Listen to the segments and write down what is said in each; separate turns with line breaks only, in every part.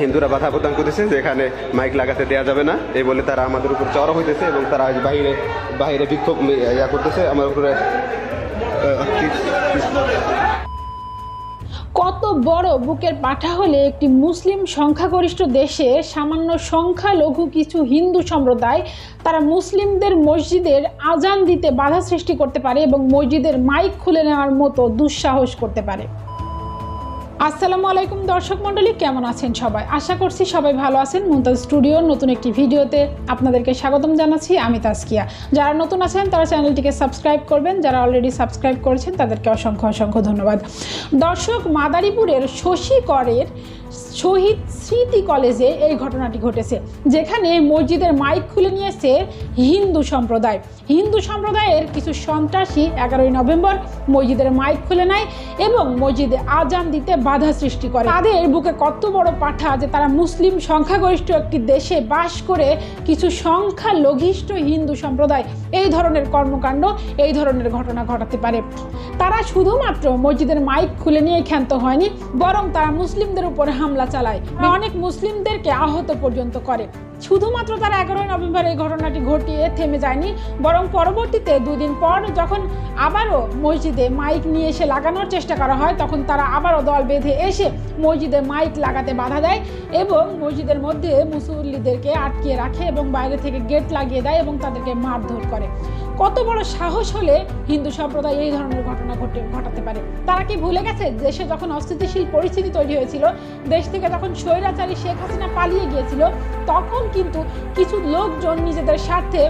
হিন্দুরা বাধা প্রদান করতেছে যে এখানে মাইক লাগাতে দেওয়া যাবে না। এই বলে তারা আমাদের উপর চড়া হইতেছে এবং তারা আজ বাইরে বাইরে বিক্ষোভ ইয়া করতেছে। আমার উপরে
কত বড় বুকের পাঠা হলে একটি মুসলিম সংখ্যাগরিষ্ঠ দেশে সামান্য সংখ্যালঘু কিছু হিন্দু সম্প্রদায় তারা মুসলিমদের মসজিদের আজান দিতে বাধা সৃষ্টি করতে পারে এবং মসজিদের মাইক খুলে নেওয়ার মতো দুঃসাহস করতে পারে। আসসালামু আলাইকুম দর্শক মণ্ডলী, কেমন আছেন সবাই? আশা করছি সবাই ভালো আছেন। মুমতাজ স্টুডিওর নতুন একটি ভিডিওতে আপনাদেরকে স্বাগতম জানাচ্ছি আমি তাসকিয়া যারা নতুন আছেন, তারা চ্যানেলটিকে সাবস্ক্রাইব করবেন। যারা অলরেডি সাবস্ক্রাইব করেছেন, তাদেরকে অসংখ্য অসংখ্য ধন্যবাদ। দর্শক, মাদারীপুরের শশীকরের শহীদ স্মৃতি কলেজে এই ঘটনাটি ঘটেছে, যেখানে মসজিদের মাইক খুলে নিয়েছে হিন্দু সম্প্রদায়। হিন্দু সম্প্রদায়ের কিছু সন্ত্রাসী এগারোই নভেম্বর মসজিদের মাইক খুলে নেয় এবং মসজিদে আজান দিতে বাধা সৃষ্টি করে। তাদের বুকে কত বড় পাঠা যে তারা মুসলিম সংখ্যাগরিষ্ঠ একটি দেশে বাস করে কিছু সংখ্যালঘিষ্ঠ হিন্দু সম্প্রদায়। এই ধরনের কর্মকাণ্ড, এই ধরনের ঘটনা ঘটাতে পারে। তারা শুধুমাত্র মসজিদের মাইক খুলে নিয়ে ক্ষান্ত হয়নি, বরং তারা মুসলিমদের উপরে হামলা চালায় অনেক মুসলিমদেরকে আহত পর্যন্ত করে। শুধুমাত্র তারা এগারোই নভেম্বর এই ঘটনাটি ঘটিয়ে থেমে যায়নি, বরং পরবর্তীতে দুদিন পর যখন আবারও মসজিদে মাইক নিয়ে এসে লাগানোর চেষ্টা করা হয়, তখন তারা আবারও দল বেঁধে এসে মসজিদে মাইক লাগাতে বাধা দেয় এবং মসজিদের মধ্যে মুসল্লিদেরকে আটকিয়ে রাখে এবং বাইরে থেকে গেট লাগিয়ে দেয় এবং তাদেরকে মারধর করে। কত বড় সাহস হলে হিন্দু সম্প্রদায় এই ধরনের ঘটনা ঘটে ঘটাতে পারে? তারা কি ভুলে গেছে দেশে যখন অস্থিতিশীল পরিস্থিতি তৈরি হয়েছিল দেশ থেকে তখন স্বৈরাচারী শেখ হাসিনা পালিয়ে গিয়েছিল তখন কিন্তু কিছু লোকজন নিজেদের স্বার্থে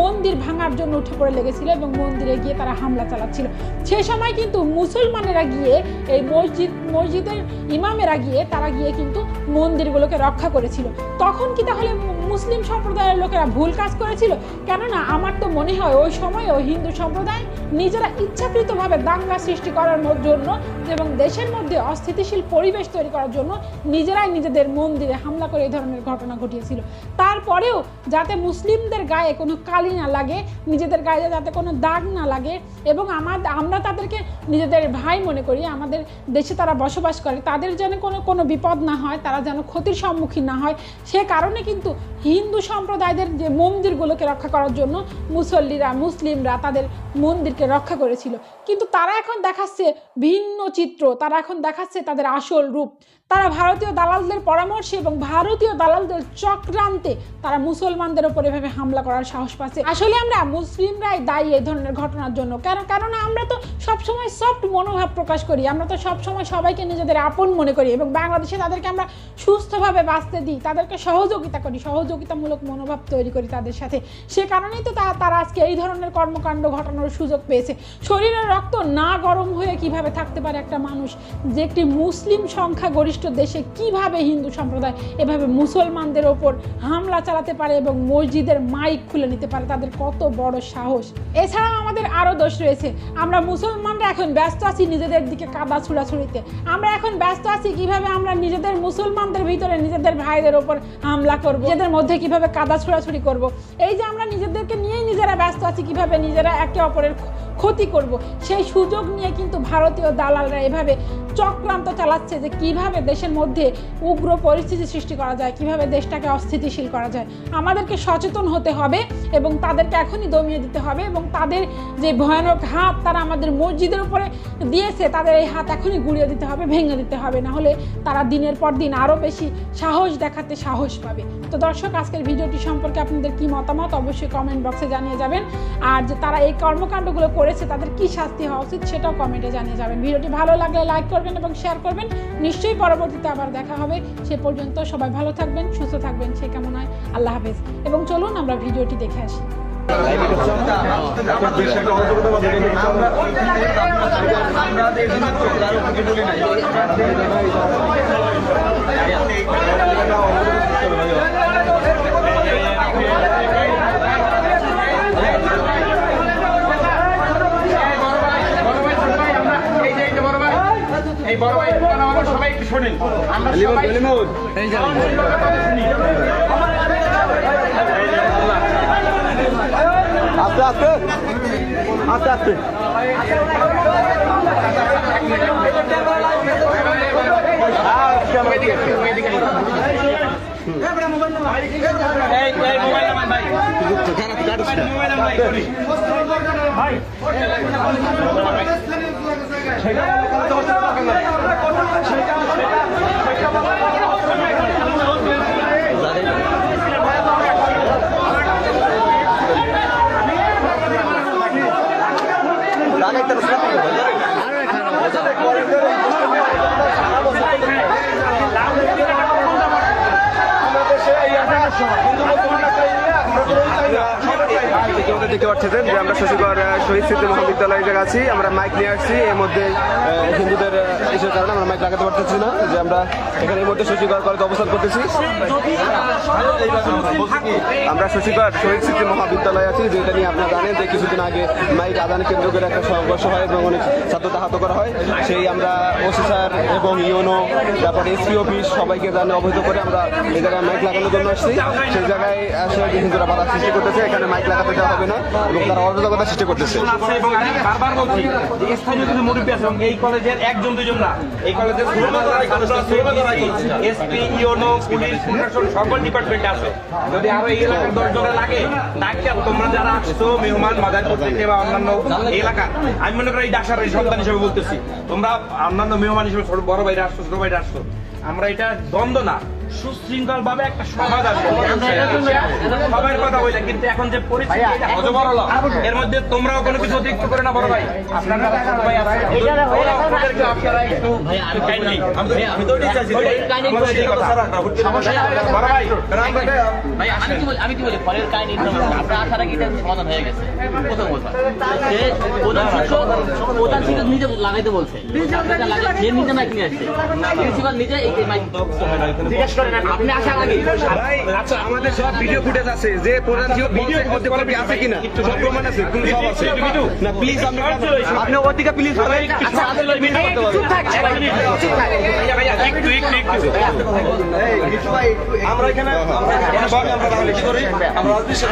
মন্দির ভাঙার জন্য উঠে পড়ে লেগেছিল এবং মন্দিরে গিয়ে তারা হামলা চালাচ্ছিল। সে সময় কিন্তু মুসলমানেরা গিয়ে এই মসজিদ, মসজিদের ইমামেরা গিয়ে তারা গিয়ে কিন্তু মন্দিরগুলোকে রক্ষা করেছিল। তখন কি তাহলে মুসলিম সম্প্রদায়ের লোকেরা ভুল কাজ করেছিল? কেননা আমার তো মনে হয় ওই সময়ও হিন্দু সম্প্রদায় নিজেরা ইচ্ছাকৃতভাবে দাঙ্গা সৃষ্টি করার জন্য এবং দেশের মধ্যে অস্থিতিশীল পরিবেশ তৈরি করার জন্য নিজেরাই নিজেদের মন্দিরে হামলা করে এই ধরনের ঘটনা ঘটিয়েছিল তারপরেও যাতে মুসলিমদের গায়ে কোনো কালি না লাগে, নিজেদের গায়ে যাতে কোনো দাগ না লাগে এবং আমার, আমরা তাদেরকে নিজেদের ভাই মনে করি, আমাদের দেশে তারা বসবাস করে, তাদের যেন কোনো কোনো বিপদ না হয়, তারা যেন ক্ষতির সম্মুখীন না হয়। সে কারণে কিন্তু হিন্দু সম্প্রদায়দের যে মন্দিরগুলোকে রক্ষা করার জন্য মুসল্লিরা, মুসলিমরা তাদের মন্দিরকে রক্ষা করেছিল। কিন্তু তারা এখন দেখাচ্ছে ভিন্ন চিত্র, তারা এখন দেখাচ্ছে তাদের আসল রূপ। তারা ভারতীয় দালালদের পরামর্শে এবং ভারতীয় দালালদের চক্রান্তে তারা মুসলমানদের ওপর এভাবে হামলা করার সাহস পাচ্ছে। আসলে আমরা মুসলিমরাই দায়ী এই ধরনের ঘটনার জন্য। কেন কারণ আমরা তো সবসময় সফট মনোভাব প্রকাশ করি। আমরা তো সবসময় সবাইকে নিজেদের আপন মনে করি এবং বাংলাদেশে তাদেরকে আমরা সুস্থভাবে বাঁচতে দিই, তাদেরকে সহযোগিতা করি, সহযোগিতামূলক মনোভাব তৈরি করি তাদের সাথে। সে কারণেই তো তা- তারা আজকে এই ধরনের কর্মকাণ্ড ঘটানোর সুযোগ পেয়েছে। শরীরের রক্ত না গরম হয়ে কীভাবে থাকতে পারে একটা মানুষ? যে একটি মুসলিম সংখ্যা গরিষ্ঠ দেশে কীভাবে হিন্দু সম্প্রদায় এভাবে মুসলমানদের ওপর হামলা চালাতে পারে এবং মসজিদের মাইক খুলে নিতে পারে, তাদের কত বড় সাহস। এছাড়াও আমাদের আরও দোষ রয়েছে, আমরা মুসলমানরা এখন ব্যস্ত আছি নিজেদের দিকে কাদা ছুড়াছুড়িতে। আমরা এখন ব্যস্ত আছি কীভাবে আমরা নিজেদের মুসলমানদের ভিতরে নিজেদের ভাইদের ওপর হামলা করব, নিজেদের মধ্যে কীভাবে কাদা ছোড়াছুড়ি করব। এই যে আমরা নিজেদেরকে নিয়েই নিজেরা ব্যস্ত আছি, কীভাবে নিজেরা একে অপরের ক্ষতি করব। সেই সুযোগ নিয়ে কিন্তু ভারতীয় দালালরা এভাবে চক্রান্ত চালাচ্ছে যে কীভাবে দেশের মধ্যে উগ্র পরিস্থিতি সৃষ্টি করা যায়, কীভাবে দেশটাকে অস্থিতিশীল করা যায়। আমাদেরকে সচেতন হতে হবে এবং তাদেরকে এখনই দমিয়ে দিতে হবে এবং তাদের যে ভয়ানক হাত তারা আমাদের মসজিদের উপরে দিয়েছে, তাদের এই হাত এখনই গুড়িয়ে দিতে হবে, ভেঙে দিতে হবে। না হলে তারা দিনের পর দিন আরও বেশি সাহস দেখাতে সাহস পাবে। তো দর্শক, আজকের ভিডিওটি সম্পর্কে আপনাদের কি মতামত অবশ্যই কমেন্ট বক্সে জানিয়ে যাবেন। আর যে তারা এই কর্মকাণ্ডগুলো করেছে, তাদের কি শাস্তি হওয়া উচিত সেটাও কমেন্টে জানিয়ে যাবেন। ভিডিওটি ভালো লাগলে লাইক করবেন এবং শেয়ার করবেন। নিশ্চয়ই পরবর্তীতে আবার দেখা হবে। সে পর্যন্ত সবাই ভালো থাকবেন, সুস্থ থাকবেন। সে কেমন হয় আল্লাহ হাফেজ। এবং চলুন আমরা ভিডিওটি দেখে আসি।
এই বড় ভাই আমরা সবাই একটু শোনেন আমরা সবাই
আস্তে আস্তে। আস্তে আস্তে।
এদিকে আসুন, এদিকে আসুন। এই এই মোবাইল নাম্বার ভাই
পাচ্ছেন যে আমরা শশীগড় শহীদ স্মৃতি মহাবিদ্যালয়ে যে আছি। আমরা মাইক নিয়ে আসছি। এর মধ্যে হিন্দুদের ইসের কারণে আমরা মাইক লাগাতে পারতেছি না। যে আমরা এখানে এর মধ্যে শশীগড় কলেজে অবস্থান করতেছি। আমরা শশীগড় শহীদ স্মৃতি মহাবিদ্যালয়ে আছি, যেটা নিয়ে আপনারা জানেন যে কিছুদিন আগে মাইক আদান কেন্দ্র করে একটা সংঘর্ষ হয় এবং অনেক ছাত্রকে আহত করা হয়। সেই আমরা ওসি স্যার এবং ইউনো তারপর এসপি অফিস সবাইকে জানে অবহিত করে আমরা এই জায়গায় মাইক লাগানোর জন্য আসছি। সেই জায়গায় আসলে হিন্দুরা বাধা সৃষ্টি করতেছে, এখানে মাইক লাগাতে দেওয়া হবে না এবং তারা অরাজকতা সৃষ্টি করতেছে।
সকল ডিপার্টমেন্ট আছে। যদি আরও এই এলাকার দশ জনে লাগে ডাক্তার তোমরা যারা আসছো, মেহমান মাদারপুর থেকে বা অন্যান্য এলাকা আমি মনে করি ডাক্তার সন্তান হিসেবে বলতেছি, তোমরা অন্যান্য মেহমান হিসেবে বড় ভাইরা আসছো, ছোট ভাইরা আসছো, আমরা এটা দ্বন্দ্ব না। সুশৃঙ্খল ভাবে একটা সমাধান সবার কথা বলে কিন্তু এখন যে পরিস্থিতি এর মধ্যে তোমরাও কোনো কিছু অতিরিক্ত করে না বড় ভাই। আপনারা আমি
কি বলি আমি কি বলি? ফলের কাহিনী আপনার আগে এটা সমাধান হয়ে গেছে। প্রথম কথা। প্রধান শিক্ষক নিজে লাগাইতে বলছে। নিজে আসছে। প্রিন্সিপাল নিজে জিজ্ঞেস করেন আপনি। আসার আগে
ভাই আচ্ছা আমাদের সব ভিডিও ফুটেজ আছে। যে প্রধান শিক্ষক বলছে মধ্যে কপি আছে কিনা? সব প্রমাণ আছে কোন সব আছে? না প্লিজ আপনি প্লিজ
আচ্ছা আসলে চুপ থাক
ভাইয়া, ভাইয়া, একটু, একটু, একটু।
আমরা এখানে আমরা এখানে ভাবে আমরা রাজনীতি করি। আমরা রাজনীতি শেষ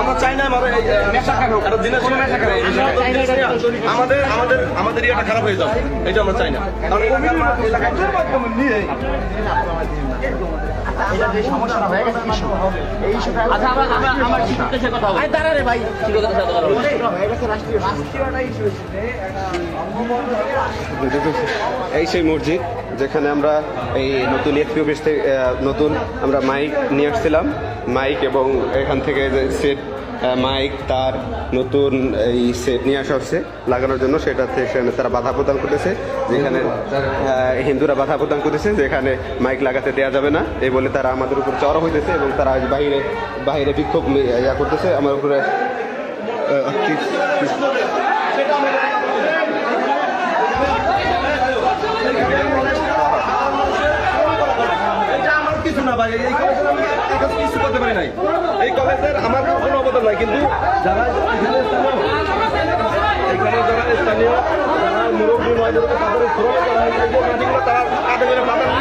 আমরা চাই না আমাদের এই, এই, একটা দিনের কোনো নেশা খারাপ আমাদের আমাদের আমাদের ইয়েটা খারাপ হয়ে যাবে। এটা আমরা চাই না। কারণ
আচ্ছা আমরা আমরা আমার শিক্ষকের সাথে কথা বলব দাঁড়া রে ভাই। শিক্ষকের সাথে কথা বলব
এই সেই মসজিদ যেখানে আমরা এই নতুন এসপি অফিস থেকে নতুন আমরা মাইক নিয়ে আসছিলাম। মাইক এবং এখান থেকে যে সেট মাইক, তার নতুন এই সেট নিয়ে আসা হচ্ছে লাগানোর জন্য। সেটাতে সেখানে তারা বাধা প্রদান করতেছে, যেখানে হিন্দুরা বাধা প্রদান করতেছে, যেখানে মাইক লাগাতে দেওয়া যাবে না। এই বলে তারা আমাদের উপর চড়া হইতেছে এবং তারা বাইরে বাইরে বিক্ষোভ ইয়া করতেছে। আমার উপরে আহ, কি- কি-
এটা আমার এই কলেজের আমি কিছু করতে পারি এই কলেজের আমার কোনো অবদান নাই কিন্তু যারা এখানে যারা স্থানীয় যারা মুরব্বী মহিলা তাদের শ্রম করা হয় যে মাটিগুলো তারা কাটে করে নিয়ে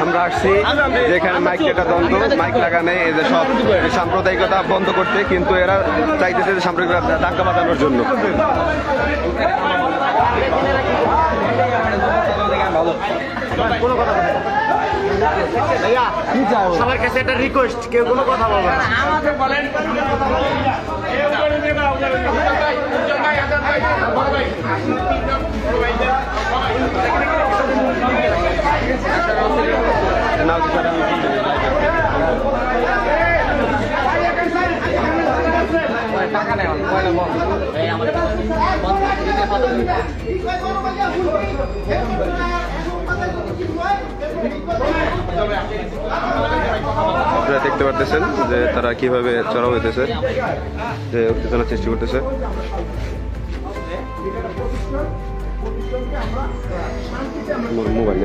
আমরা না
আসছি যেখানে মাইক কেটা দ্বন্দ্ব মাইক লাগানে এই যে সব সাম্প্রদায়িকতা বন্ধ করতে কিন্তু এরা চাইতেছে যে সাম্প্রদায়িকতা দাঙ্গা বাঁধানোর জন্য।
সবার কাছে একটা রিকোয়েস্ট কেউ কোনো কথা বলবে না।
আমাকে বলেন।
এই আমাদের
আপনারা দেখতে পারতেছেন যে তারা কীভাবে চড়া হইতেছে, যে উত্তেজনার সৃষ্টি করতেছে। মোবাইল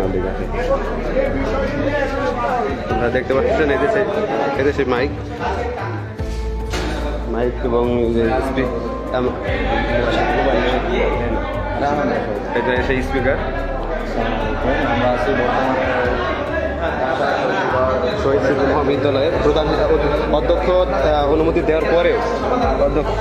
আপনারা দেখতে পাচ্ছেন এদেশে এদেশে মাইক মাইক এবং স্পিক এটা সেই স্পিকার শহীদ স্মৃতি মহাবিদ্যালয়ের প্রধান অধ্যক্ষ অনুমতি দেওয়ার পরে অধ্যক্ষ